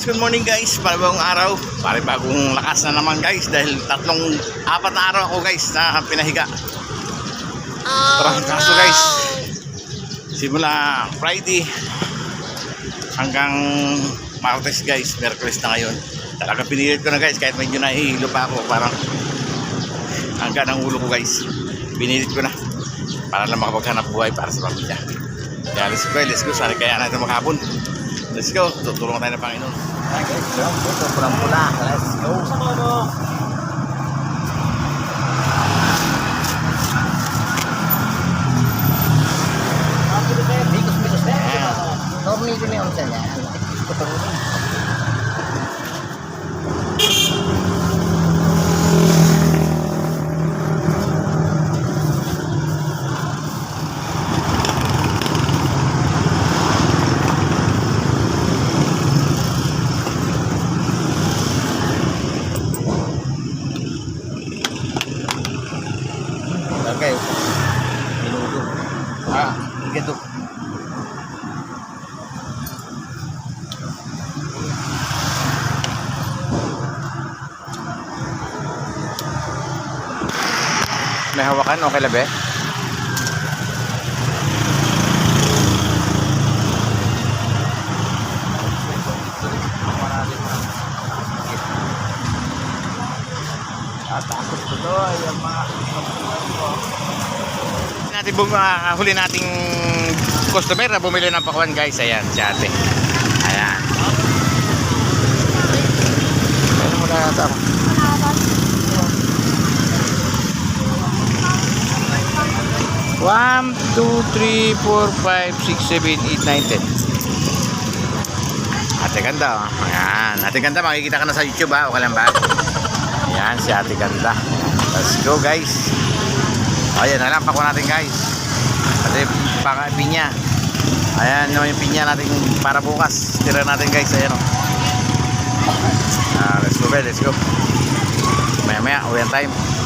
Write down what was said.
Good morning guys, panibagong araw, pare bagong lakas na naman guys dahil tatlong, apat na araw ako guys na pinahiga. Maraming kaso guys, simula Friday hanggang Martes guys, Merkulis na ngayon. Talaga pinilit ko na guys kahit medyo nahihilo pa ako parang hanggang ang ulo ko guys. Pinilit ko na para lang makapaghanap buhay para sa pamilya. Kaya let's go, let's go, sana kaya natin maghapon. Let's go, tutulungan tayo ng Panginoon. Guys, yun, puto, pulang-pula. Let's go. Bigos-bigos na. Tornilyo na yung dyan Ganito. May hawakan, okay labi? Tatakot ko to. Yung mga natin bum ah, huli nating customer na bumili ng pakuan guys ayan si ate ayan Ano mo na ito? One, two, three, four, five, six, seven, eight, nine, ten. Ate Ganda, oh. Ayan. Ate Ganda, makikita ka na sa YouTube, ha? Okay lang ba? Ayan, si Ate Ganda. Let's go, guys. Ayan, alam, pako natin, guys. Ate, paka, pinya. Ayan, yung pinya natin para bukas. Tira natin, guys. Ayan, oh. Ah, let's go, guys. Let's go. Maya-maya, uwi ang time.